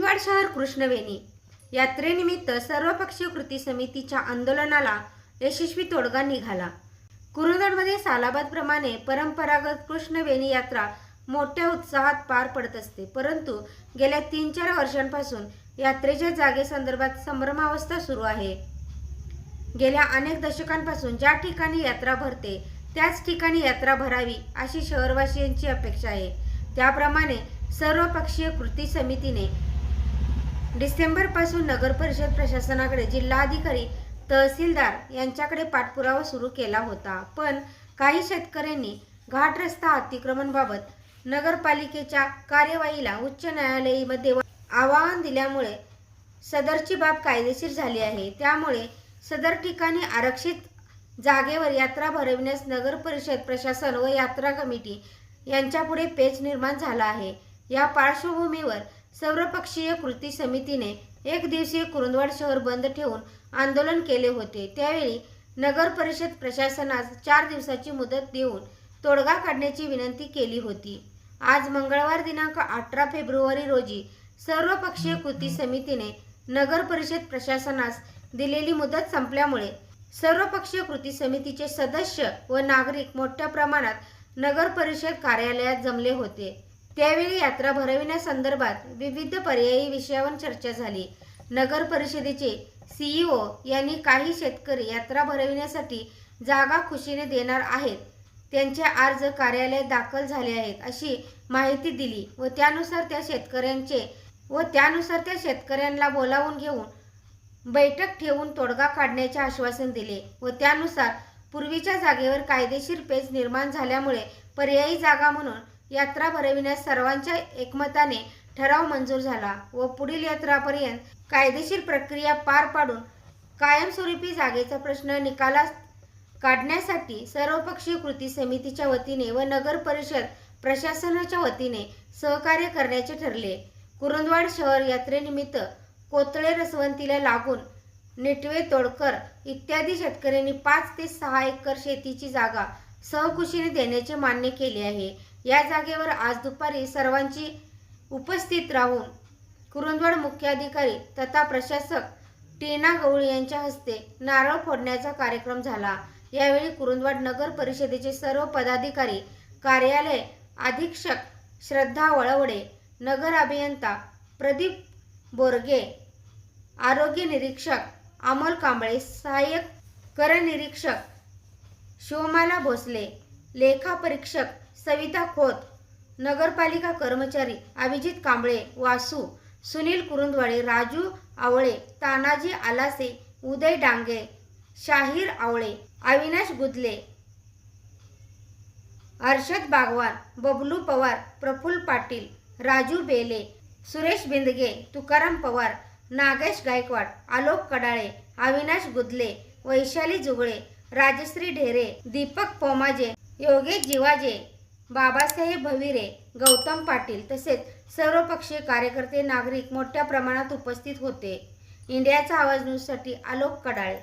कुरुंदवाड शहर कृष्णवेणी. यात्रेनिमित्त सर्वपक्षीय कृती समितीच्या आंदोलनाला यशस्वी तोडगा निघाला. कुरुंदडमध्ये सालाबादप्रमाणे परंपरागत कृष्णवेणी यात्रा मोठ्या उत्साहात पार पडत असते. परंतु गेल्या तीन चार वर्षांपासून यात्रेच्या जागेसंदर्भात संभ्रमावस्था सुरू आहे. गेल्या अनेक दशकांपासून ज्या ठिकाणी यात्रा भरते त्याच ठिकाणी यात्रा भरावी अशी शहरवासियांची अपेक्षा आहे. त्याप्रमाणे सर्वपक्षीय कृती समितीने डिसेंबरपासून नगर परिषद प्रशासनाकडे जिल्हाधिकारी तहसीलदार यांच्याकडे पाठपुरावा सुरू केला होता. पण काही शेतकऱ्यांनी घाट रस्ता अतिक्रमणबाबत नगरपालिकेच्या कार्यवाहीला उच्च न्यायालयामध्ये आवाहन दिल्यामुळे सदरची बाब कायदेशीर झाली आहे. त्यामुळे सदर ठिकाणी आरक्षित जागेवर यात्रा भरविण्यास नगर परिषद प्रशासन व यात्रा कमिटी यांच्यापुढे पेच निर्माण झाला आहे. या पार्श्वभूमीवर सर्वपक्षीय कृती समितीने एक दिवसीय कुरुंदवाड शहर बंद ठेवून आंदोलन केले होते. त्यावेळी नगर परिषद प्रशासनास चार दिवसाची मुदत देऊन तोडगा काढण्याची विनंती केली होती. आज मंगळवार दिनांक अठरा फेब्रुवारी रोजी सर्वपक्षीय कृती समितीने नगर परिषद प्रशासनास दिलेली मुदत संपल्यामुळे सर्वपक्षीय कृती समितीचे सदस्य व नागरिक मोठ्या प्रमाणात नगर परिषद कार्यालयात जमले होते. त्यावेळी यात्रा भरविण्यासंदर्भात विविध पर्यायी विषयावर चर्चा झाली. नगर परिषदेचे सीईओ यांनी काही शेतकरी यात्रा भरविण्यासाठी जागा खुशीने देणार आहेत. त्यांचे अर्ज कार्यालयात दाखल झाले आहेत अशी माहिती दिली व त्यानुसार त्या शेतकऱ्यांचे व त्यानुसार त्या शेतकऱ्यांना बोलावून घेऊन बैठक ठेवून तोडगा काढण्याचे आश्वासन दिले व त्यानुसार पूर्वीच्या जागेवर कायदेशीर पेच निर्माण झाल्यामुळे पर्यायी जागा म्हणून यात्रा भरविण्यास सर्वांच्या एकमताने ठराव मंजूर झाला व पुढील यात्रापर्यंत कायदेशीर प्रक्रिया पार पाडून कायमस्वरूपी जागेचा प्रश्न निकालास काढण्यासाठी सर्वपक्षीय कृती समितीच्या वतीने व नगर परिषद प्रशासनाच्या वतीने सहकार्य करण्याचे ठरले. कुरुंदवाड शहर यात्रेनिमित्त कोतळे रसवंतीला लागून निटवे तोडकर इत्यादी शेतकऱ्यांनी पाच ते सहा एकर शेतीची जागा सहकुशीने देण्याचे मान्य केले आहे. या जागेवर आज दुपारी सर्वांची उपस्थित राहून कुरुंदवाड मुख्याधिकारी तथा प्रशासक टीना गवळी यांच्या हस्ते नारळ फोडण्याचा कार्यक्रम झाला. यावेळी कुरुंदवाड नगर परिषदेचे सर्व पदाधिकारी कार्यालय अधीक्षक श्रद्धा वळवडे नगर अभियंता प्रदीप बोरगे आरोग्य निरीक्षक अमोल कांबळे सहाय्यक करनिरीक्षक शिवमाला भोसले लेखापरीक्षक सविता खोत नगरपालिका कर्मचारी अभिजित कांबळे वासू सुनील कुरुंदवाडे राजू आवळे तानाजी आलासे उदय डांगे शाहीर आवळे अविनाश गुदले अर्षद बागवान बबलू पवार प्रफुल्ल पाटील राजू बेले सुरेश बिंदगे तुकाराम पवार नागेश गायकवाड आलोक कडाळे अविनाश गुदले वैशाली जुगळे राजश्री ढेरे दीपक पोमाजे योगेश जिवाजे बाबासाहेब भविरे गौतम पाटील तसेच सर्वपक्षीय कार्यकर्ते नागरिक मोठ्या प्रमाणात उपस्थित होते. इंडियाचा आवाज न्यूजसाठी आलोक कडाळे.